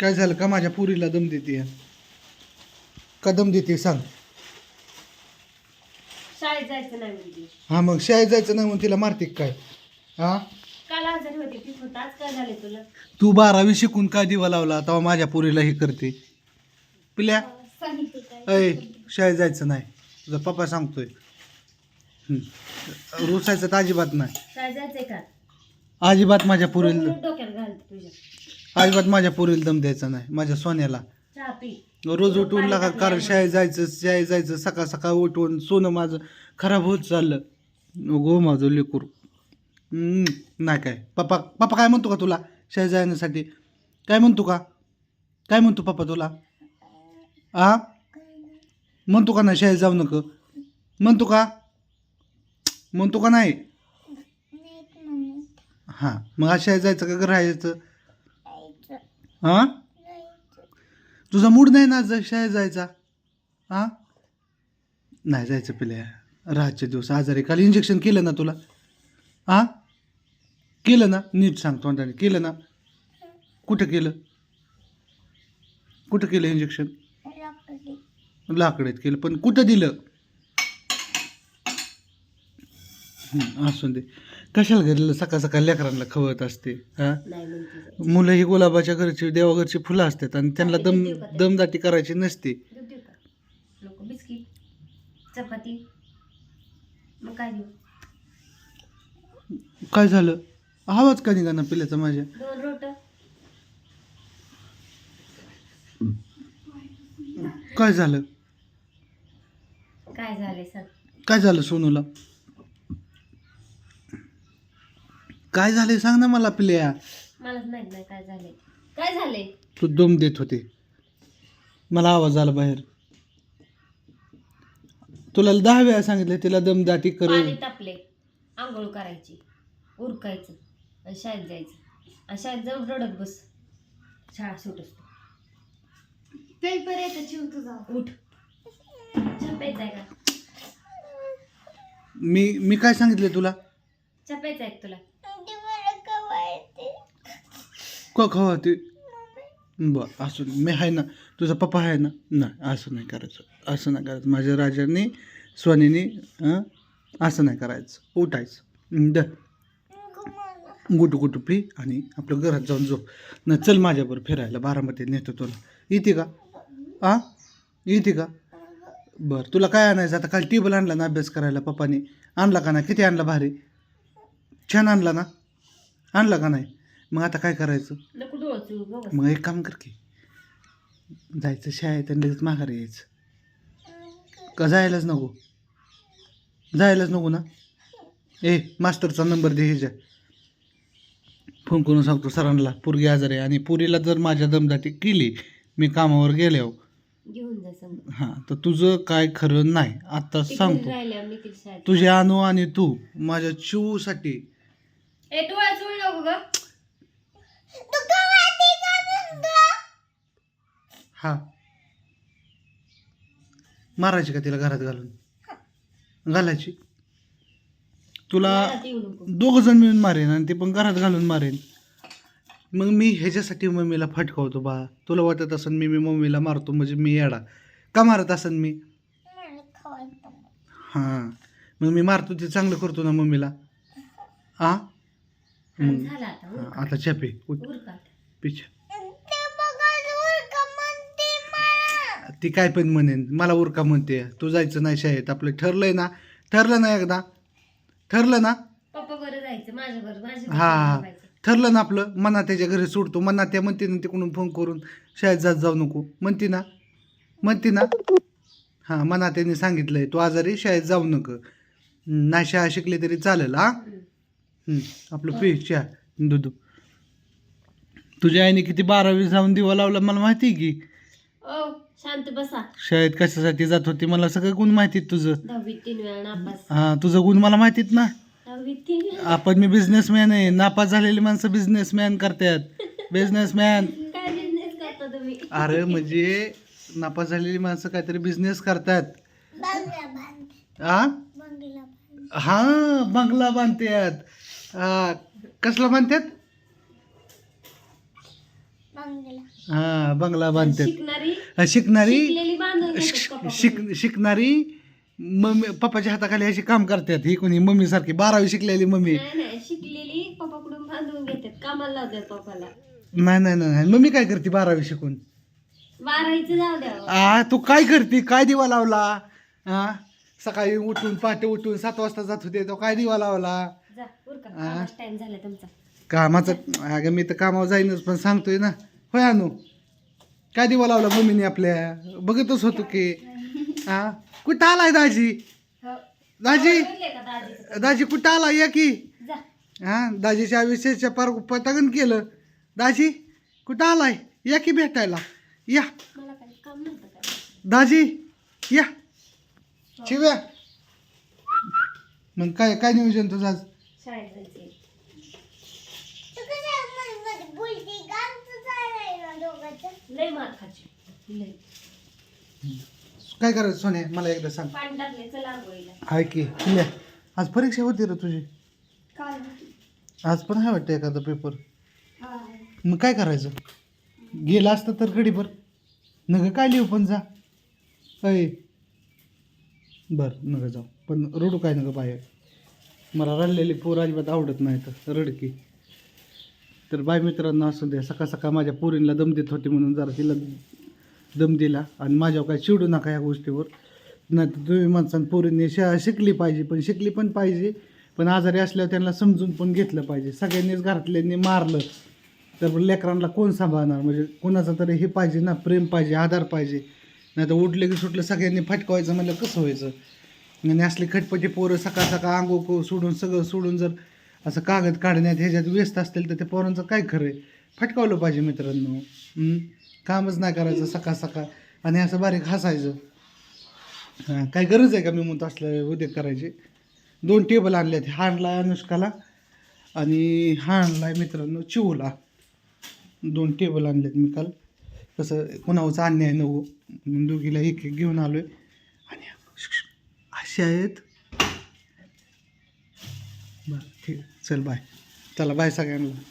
काय झालं का माझ्या पुरीला दम देते का दम देते सांग. शाळेत जायचं नाही म्हणजे. हा मग शाळेत जायचं नाही म्हणून तिला मारते का काय? हा? काल आजारी होती ती होत आज काय झाले तुला? तू बारावी शिकून काय दिवा लावला? तेव्हा माझ्या पुरीला हे करते. पिल्या? अय शाळेत जायचं नाही. तुझा पप्पा सांगतोय. हम्म. रुसायचं तर अजिबात नाही. काय जायचंय का? अजिबात माझ्या पुरीला डोक्यात घालते तुझ्या. अजिबात माझ्या पुरीला दम द्यायचा नाही माझ्या सोन्याला. रोज उठून लागा कारण शाळेत जायचं शाळेत जायचं सकाळ सकाळ उठून सोनं माझं खराब होत चाललं. गो माझं लेकूर. नाही काय. पप्पा पप्पा काय म्हणतो का तुला? शाळेत जाण्यासाठी. काय म्हणतो का? काय म्हणतो पप्पा तुला? आ? म्हणतो का नाही शाळेत जाऊ नको? म्हणतो का? म्हणतो का नाही? हां मग आज शाळेत जायचं का घरी राहायचं? हां? तुझा मूड नाही ना आज शाळेत जायचा? हां? नाही जायचं पिल्या. रातचे दिवस आजारी काल इंजेक्शन केलं ना तुला? हां? केलं ना? नीट सांग तोंडाने. केलं ना? कुठं केलं? कुठं केलं इंजेक्शन लाकडीत केलं. पण कुठं दिलं? असून दे. कशाला घरी सकाळ सकाळ लेकरांना खवत असते हां? नाही म्हणते. मुलं ही गुलाबाच्या घरची देवाघरची फुलं असतात आणि त्यांना दम दमदाटी करायची नसते. दूध देऊ का नको बिस्किट चपाती मग काय देऊ? काय झालं? आवाज का निघा ना पिल्याचा माझ्या? दोन रोट. काय झालं? काय झालंय सांग काय झालं सोनूला? काय झालंय? सांग ना मला पिल्या मलाच माहीत नाही काय झालंय. काय झालंय? तू दम देत होते. मला आवाज आला बाहेर. तुला दहा वेळा सांगितलं तिला दमदाटी कर पाणी तापले. आंघोळ करायची. उरकायचं. आणि शाळेत जायचं. आणि शाळेत जाऊन रडत बस. शाळा सुट असतो. उठ. चहा प्यायचा आहे का? मी मी काय सांगितलं तुला? चहा प्यायचा आहे का तुला? का खावा ते बर असं नाही. मी आहे ना. तुझा पप्पा आहे ना? नाही असं नाही करायचं. असं नाही करायचं. माझ्या राजाने स्वानीने असं नाही करायचं. उठायचं. द. गुटू गुटू पी आणि आपलं घरात जाऊन झोप. ना चल माझ्याबरोबर फिरायला. बारामतीत नेतो तुला. येते का? आ? येते का? बरं तुला काय आणायचं? आता काल टेबल आणला ना अभ्यास करायला पप्पाने. आणला का नाही? किती आणला भारी? छान आणला ना? आणला का नाही? मग आता काय करायचं? नको डोळचू बघ मग एक काम कर की जायचं शाळेत आणि लगेच माघारी यायचं. का जायलाच नको? जायलाच नको ना? ए मास्टरचा नंबर दे ह्याच्या. फोन करून सांगतो सरांना पोरगी आजारी आहे आणि पुरीला जर माझ्या दमदाटी केली मी कामावर गेल्यावर घेऊन जा समजा हां तर तुझं काय खरं नाही आता सांगतो. राहिल्या निखिल शाळेत. तुझे अनु आणि तू माझ्या चिवसाठी ए नको ग. हा. मारायची का तिला घरात घालून? घालायची. तुला दोघ जण मिळून मारेन आणि ते पण घरात घालून मारेन. मग मी ह्याच्यासाठी मम्मीला फटकावतो बा. तुला वाटत असन मी मी मम्मीला मारतो म्हणजे मी येडा. का मारत असन मी? हां. मग मी मारतो ते चांगलं करतो ना मम्मीला. आ? झाला आता हां, आता चपे उठ. उरका पिछा. ती काय पण म्हणेन मला उरका म्हणते. तू जायचं नाही शाळेत आपलं ठरलंय ना. ठरलं ना एकदा. ठरलं ना? पप्पा बरं जायचं माझ्या बरं माझ्या हा हा. ठरलं ना आपलं? मना त्याच्या घरी सोडतो. मना त्या म्हणते ना तिकडून फोन करून शाळेत जात जाऊ नको. म्हणते ना? म्हणते ना? हां मना त्याने सांगितलंय तू आजारी शाळेत जाऊ नको. हं, नाही शाळा शिकली तरी चालेल. हं, आपलं पे चहा दूध. तुझ्या आईने किती बारावी जाऊन दिवा लावला मला माहिती आहे की? ओ शांत बसा. शाळेत कशासाठी जात होती मला सगळं गुण माहिती तुझं. दहावीत तीन वेळा नापास. हां तुझं गुण मला माहितीत ना? दहावीत तीन वेळा. आपण मी बिझनेसमॅन आहे. नापास झालेली माणसं बिझनेसमॅन करतात. बिझनेसमॅन काय बिझनेस करता तुम्ही? अरे म्हणजे नापास झालेली माणसं काहीतरी बिझनेस करतात. आ? हा बंगला बांधतात. आ, कसला बांधतात हा बंगला बांधतात. शिकणारी शिकणारी शिकलेली बांधून घेतात शिक- शिकणारी मम्मी पप्पाच्या हाताखाली अशी काम करतात. ही कोणी मम्मी सारखी बारावी शिकलेली मम्मी. नाही नाही शिकलेली पप्पाकडून बांधून घेतात. कामाला लावतात पप्पाला. नाही नाही नाही. नाही. मम्मी काय करते बारावी शिकून? बारावीचं जाऊ आ तू काय करते? काय दिवा लावला? हा सकाळी उठून पहाटे उठून सात वाजता जात होते तो काय दिवा लावला? जा उरका. आ. टाइम झाला तुमचा. कामाचं अगं मी तर कामावर जाईनच पण सांगतोय ना. होय अनु? काय दिवा लावला मम्मीने आपल्या? बघतच होतो की. हा कुठं आलाय दाजी? हो. दाजी? दाजी कुठं आला या की. हा दाजीच्या विशेषच्या पार पतगन केलं. दाजी कुठं आलाय? या की भेटायला? या. दाजी या. शिव्या. मग काय काय नियोजन तुझं आज? लय मार खाची. लय. काय करायचं सोने? मला एकदा सांग. पाणी टाकले चला आंघोळीला हाय की. शिव्या आज परीक्षा होती रे तुझी. काल आज पण आहे वाटतं एखादा पेपर मग काय करायचं? गेला असतं तर गडीभर नग काय लिहू पण जा. अय बर नग जाऊ. पण रडू काय नग बाहेर? मला रडलेली पोर अजिबात आवडत नाही तर रडकी. तर बाय मित्रांनो असू द्या सकाळ सकाळ माझ्या पोरींना दम देत होती म्हणून जरा तिला दम दिला आणि माझ्यावर काय चिडू नका या गोष्टीवर. नाही तर तुम्ही माणसानं पोरींनी श शिकली पाहिजे पण शिकली पण पाहिजे पण आजारी असल्यावर त्यांना समजून पण घेतलं पाहिजे. सगळ्यांनीच घरातल्यांनी मारलं तर लेकरांना कोण सांभाळणार? म्हणजे कोणाचं तरी हे पाहिजे ना प्रेम पाहिजे आधार पाहिजे. नाही तर उठले की सुटलं सगळ्यांनी फटकवायचं म्हणलं कसं व्हायचं? आणि असले खटपटी पोरं सकाळ सकाळ आंघोळ सोडून सगळं सोडून जर असं कागद काढण्यात ह्याच्यात व्यस्त असतील तर त्या पोरांचं काय खरं आहे? फटकावलं पाहिजे मित्रांनो. कामच नाही करायचं सकाळ सकाळ. आणि असं बारीक हसायचं. हां काय गरज आहे का मी म्हणतो असलं उद्या करायची? दोन टेबल आणले आहेत हा आणला अनुष्काला आणि हा आणला मित्रांनो चिवला दोन टेबल आणलेत मी काल. कसं कुणावरचा अन्याय नको. दोघीला एक एक घेऊन आलो आहे असे आहेत. बरं ठीक. आहे. चल बाय चला बाय सगळ्यांना.